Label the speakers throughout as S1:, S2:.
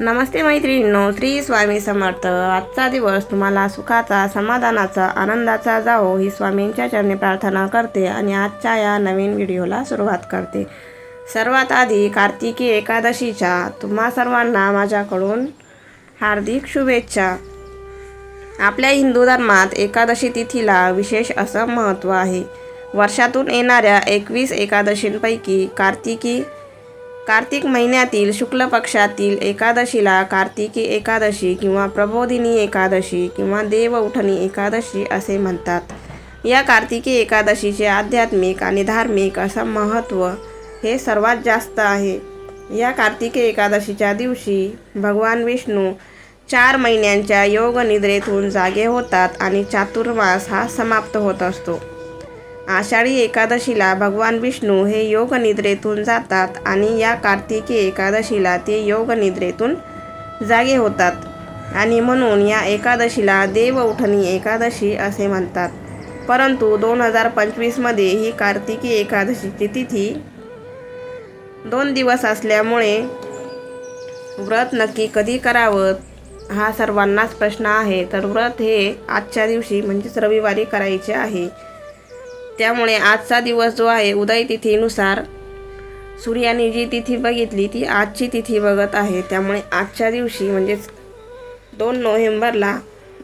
S1: नमस्ते मैत्रिणींनो श्री स्वामी समर्थ. आजचा दिवस तुम्हाला सुखाचा समाधानाचा आनंदाचा जावो ही स्वामींच्या चरणी प्रार्थना करते आणि आजच्या या नवीन व्हिडिओला सुरुवात करते. सर्वात आधी कार्तिकी एकादशीच्या तुम्हा सर्वांना माझ्याकडून हार्दिक शुभेच्छा. आपल्या हिंदू धर्मात एकादशी तिथीला विशेष असं महत्त्व आहे. वर्षातून येणाऱ्या एकवीस एकादशींपैकी कार्तिकी कार्तिक महिन्यातील शुक्ल पक्षातील एकादशीला कार्तिकी एकादशी किंवा प्रबोधिनी एकादशी किंवा देवउठणी एकादशी असे म्हणतात. या कार्तिकी एकादशीचे आध्यात्मिक आणि धार्मिक असं महत्त्व हे सर्वात जास्त आहे. या कार्तिकी एकादशीच्या दिवशी भगवान विष्णू चार महिन्यांच्या योग निद्रेतून जागे होतात आणि चातुर्मास हा समाप्त होत असतो. आषाढी एकादशीला भगवान विष्णू हे योग निद्रेतून जातात आणि या कार्तिकी एकादशीला ते योग निद्रेतून जागे होतात. आणि म्हणून या एकादशीला देव उठणी एकादशी असे म्हणतात. परंतु दोन हजार पंचवीसमध्ये ही कार्तिकी एकादशीची तिथी दोन दिवस असल्यामुळे व्रत नक्की कधी करावं हा सर्वांनाच प्रश्न आहे. तर व्रत हे आजच्या दिवशी म्हणजेच रविवारी करायचे आहे. त्यामुळे आजचा दिवस जो आहे उदय तिथीनुसार सूर्याने जी तिथी बघितली ती आजची तिथी बघत आहे. त्यामुळे आजच्या दिवशी म्हणजेच दोन नोव्हेंबरला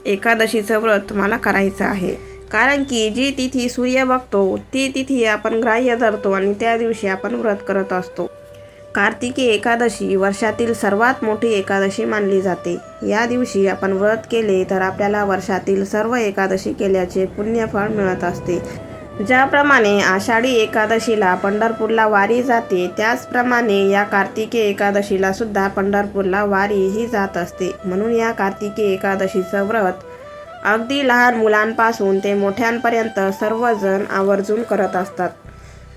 S1: एकादशीचं व्रत मला करायचं आहे. कारण की जी तिथी सूर्य बघतो ती तिथी आपण ग्राह्य धरतो आणि त्या दिवशी आपण व्रत करत असतो. कार्तिकी एकादशी वर्षातील सर्वात मोठी एकादशी मानली जाते. या दिवशी आपण व्रत केले तर आपल्याला वर्षातील सर्व एकादशी केल्याचे पुण्यफळ मिळत असते. ज्याप्रमाणे आषाढी एकादशीला पंढरपूरला वारी जाते त्याचप्रमाणे या कार्तिकी एकादशीला सुद्धा पंढरपूरला वारी ही जात असते. म्हणून या कार्तिकी एकादशीचं व्रत अगदी लहान मुलांपासून ते मोठ्यांपर्यंत सर्वजण आवर्जून करत असतात.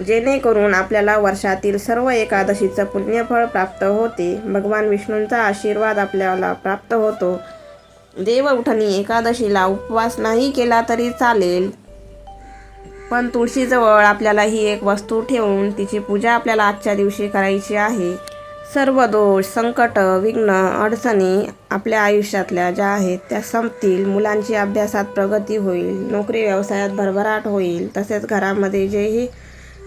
S1: जेणेकरून आपल्याला वर्षातील सर्व एकादशीचं पुण्यफळ प्राप्त होते. भगवान विष्णूंचा आशीर्वाद आपल्याला प्राप्त होतो. देव उठणी एकादशीला उपवास नाही केला तरी चालेल. पण तुळशीजवळ आपल्याला ही एक वस्तू ठेवून तिची पूजा आपल्याला आजच्या दिवशी करायची आहे. सर्व दोष संकट विघ्न अडचणी आपल्या आयुष्यातल्या ज्या आहेत त्या संपतील. मुलांची अभ्यासात प्रगती होईल नोकरी व्यवसायात भरभराट होईल तसेच घरामध्ये जेही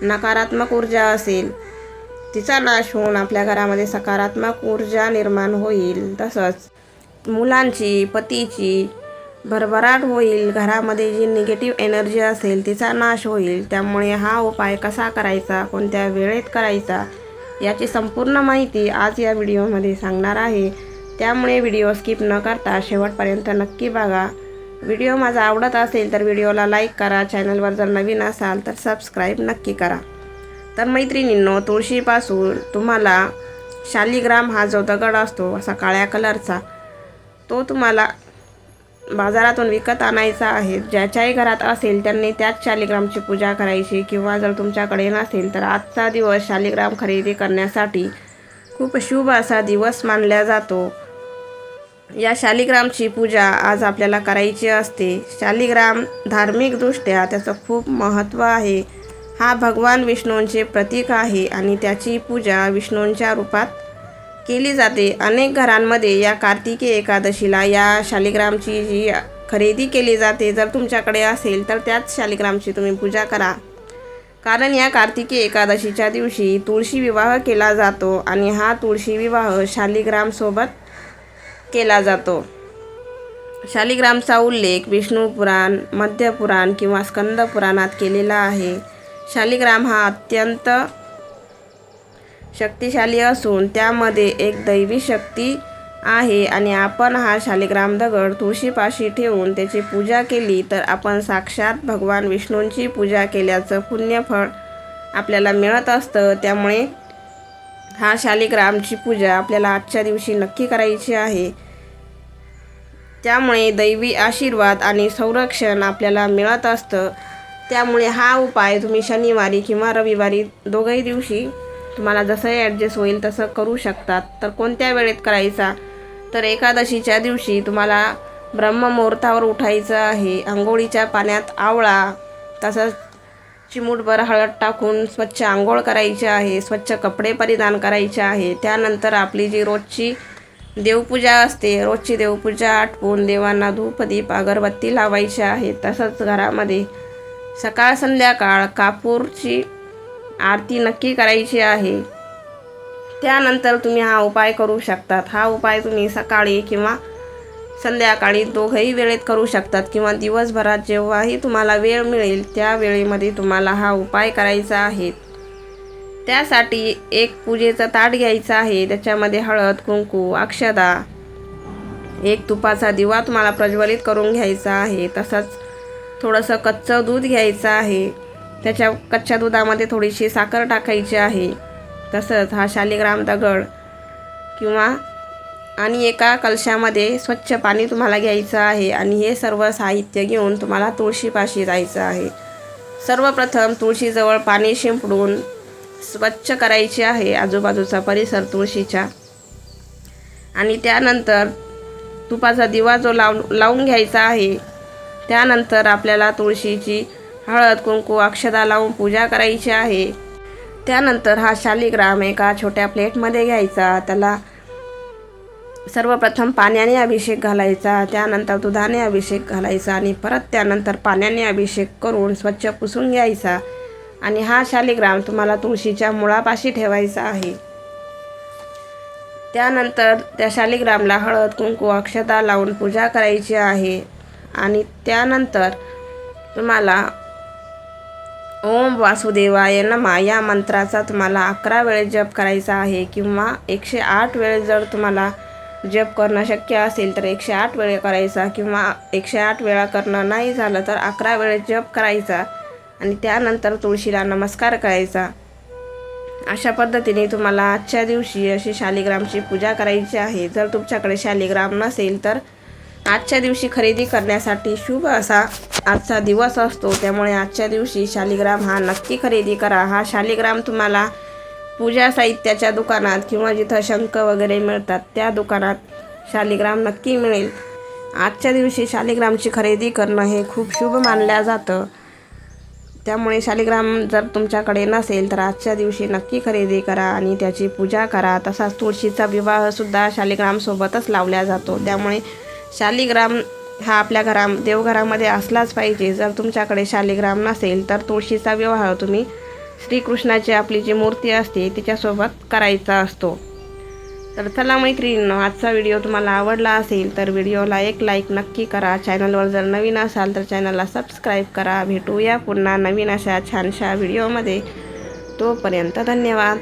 S1: नकारात्मक ऊर्जा असेल तिचा नाश होऊन आपल्या घरामध्ये सकारात्मक ऊर्जा निर्माण होईल. तसंच मुलांची पतीची भरभराट होईल. घरामध्ये जी निगेटिव्ह एनर्जी असेल तिचा नाश होईल. त्यामुळे हा उपाय कसा करायचा? कोणत्या वेळेत करायचा? याची संपूर्ण माहिती आज या व्हिडिओमध्ये सांगणार आहे. त्यामुळे व्हिडिओ स्किप न करता शेवटपर्यंत नक्की बघा. व्हिडिओ माझा आवडत असेल तर व्हिडिओला लाईक करा. चॅनलवर जर नवीन असाल तर सबस्क्राईब नक्की करा. तर मैत्रिणींनो तुळशीपासून तुम्हाला शालिग्राम हा जो दगड असतो असा काळ्या कलरचा तो तुम्हाला बाजारातून विकत आणायचा आहे. ज्याच्याही घरात असेल त्यांनी त्याच शालिग्रामची पूजा करायची किंवा जर तुमच्याकडे नसेल तर आजचा दिवस शालिग्राम खरेदी करण्यासाठी खूप शुभ असा दिवस मानला जातो. या शालिग्रामची पूजा आज आपल्याला करायची असते. शालिग्राम धार्मिकदृष्ट्या त्याचं खूप महत्त्व आहे. हा भगवान विष्णूंचे प्रतीक आहे आणि त्याची पूजा विष्णूंच्या रूपात केली जाते. अनेक घरांमध्ये या कार्तिकी एकादशीला या शालिग्रामची जी खरेदी केली जाते जर तुमच्याकडे असेल तर त्याच शालिग्रामची तुम्ही पूजा करा. कारण या कार्तिकी एकादशीच्या दिवशी तुळशी विवाह केला जातो आणि हा तुळशी विवाह शालिग्रामसोबत केला जातो. शालिग्रामचा उल्लेख विष्णू पुराण मध्यपुराण किंवा स्कंद पुराणात केलेला आहे. शालिग्राम हा अत्यंत शक्तिशाली असून त्यामध्ये एक दैवी शक्ती आहे आणि आपण हा शालिग्राम दगड तुळशीपाशी ठेवून त्याची पूजा केली तर आपण साक्षात भगवान विष्णूंची पूजा केल्याचं पुण्यफळ आपल्याला मिळत असतं. त्यामुळे हा शालिग्रामची पूजा आपल्याला आजच्या दिवशी नक्की करायची आहे. त्यामुळे दैवी आशीर्वाद आणि संरक्षण आपल्याला मिळत असतं. त्यामुळे हा उपाय तुम्ही शनिवारी किंवा रविवारी दोघही दिवशी तुम्हाला जसंही ॲडजस्ट होईल तसं करू शकतात. तर कोणत्या वेळेत करायचा? तर एकादशीच्या दिवशी तुम्हाला ब्रह्ममुहूर्तावर उठायचं आहे. आंघोळीच्या पाण्यात आवळा तसंच चिमूटभर हळद टाकून स्वच्छ आंघोळ करायची आहे. स्वच्छ कपडे परिधान करायचे आहे. त्यानंतर आपली जी रोजची देवपूजा असते रोजची देवपूजा आटपून देवांना धूपदीप अगरबत्ती लावायची आहे. तसंच घरामध्ये सकाळ संध्याकाळ कापूरची आरती नक्की करायची आहे. त्यानंतर तुम्ही हा उपाय करू शकतात. हा उपाय तुम्ही सकाळी किंवा संध्याकाळी दोघंही वेळेत करू शकतात किंवा दिवसभरात जेव्हाही तुम्हाला वेळ मिळेल त्या वेळेमध्ये तुम्हाला हा उपाय करायचा आहे. त्यासाठी एक पूजेचं ताट घ्यायचं आहे. त्याच्यामध्ये हळद कुंकू अक्षदा एक तुपाचा दिवा तुम्हाला प्रज्वलित करून घ्यायचा आहे. तसंच थोडंसं कच्चं दूध घ्यायचं आहे. त्याच्या कच्च्या दुधामध्ये थोडीशी साखर टाकायची आहे. तसंच हा शालिग्राम दगड किंवा आणि एका कलशामध्ये स्वच्छ पाणी तुम्हाला घ्यायचं आहे आणि हे सर्व साहित्य घेऊन तुम्हाला तुळशीपाशी जायचं आहे. सर्वप्रथम तुळशीजवळ पाणी शिंपडून स्वच्छ करायचे आहे आजूबाजूचा परिसर तुळशीच्या. आणि त्यानंतर तुपाचा दिवा जो लाव लावून घ्यायचा आहे त्यानंतर आपल्याला तुळशीची हळद कुंकू अक्षदा लावून पूजा करायची आहे. त्यानंतर हा शालिग्राम एका छोट्या प्लेटमध्ये घ्यायचा. त्याला सर्वप्रथम पाण्याने अभिषेक घालायचा त्यानंतर दुधाने अभिषेक घालायचा आणि परत त्यानंतर पाण्याने अभिषेक करून स्वच्छ पुसून घ्यायचा. आणि हा शालिग्राम तुम्हाला तुळशीच्या मुळापाशी ठेवायचा आहे. त्यानंतर त्या शालिग्रामला हळद कुंकू अक्षता लावून पूजा करायची आहे. आणि त्यानंतर तुम्हाला ओम वासुदेवाय नमा. या मंत्राचा तुम्हाला अकरा वेळेस जप करायचा आहे किंवा एकशे आठ वेळेस जर तुम्हाला जप करणं शक्य असेल तर एकशे आठ वेळे करायचा किंवा एकशे आठ वेळा करणं नाही झालं तर अकरा वेळेस जप करायचा आणि त्यानंतर तुळशीला नमस्कार करायचा. अशा पद्धतीने तुम्हाला आजच्या दिवशी अशी शालिग्रामची पूजा करायची आहे. जर तुमच्याकडे शालिग्राम नसेल तर आजच्या दिवशी खरेदी करण्यासाठी शुभ असा आजचा दिवस असतो. त्यामुळे आजच्या दिवशी शालिग्राम हा नक्की खरेदी करा. हा शालिग्राम तुम्हाला पूजा साहित्याच्या दुकानात किंवा जिथं शंख वगैरे मिळतात त्या दुकानात शालिग्राम नक्की मिळेल. आजच्या दिवशी शालिग्रामची खरेदी करणं हे खूप शुभ मानलं जातं. त्यामुळे शालिग्राम जर तुमच्याकडे नसेल तर आजच्या दिवशी नक्की खरेदी करा आणि त्याची पूजा करा. तसाच तुळशीचा विवाहसुद्धा शालिग्रामसोबतच लावला जातो. त्यामुळे शालिग्राम हा आपल्या घरा देवघरामध्ये असलाच पाहिजे. जर तुमच्याकडे शालिग्राम नसेल तर तुळशीचा विवाह तुम्ही श्रीकृष्णाची आपली जी मूर्ती असते तिच्यासोबत करायचा असतो. तर चला मैत्रिणींनो आजचा व्हिडिओ तुम्हाला आवडला असेल तर व्हिडिओला एक लाईक नक्की करा. चॅनलवर जर नवीन असाल तर चॅनलला सबस्क्राईब करा. भेटूया पुन्हा नवीन अशा छानशा व्हिडिओमध्ये. तोपर्यंत धन्यवाद.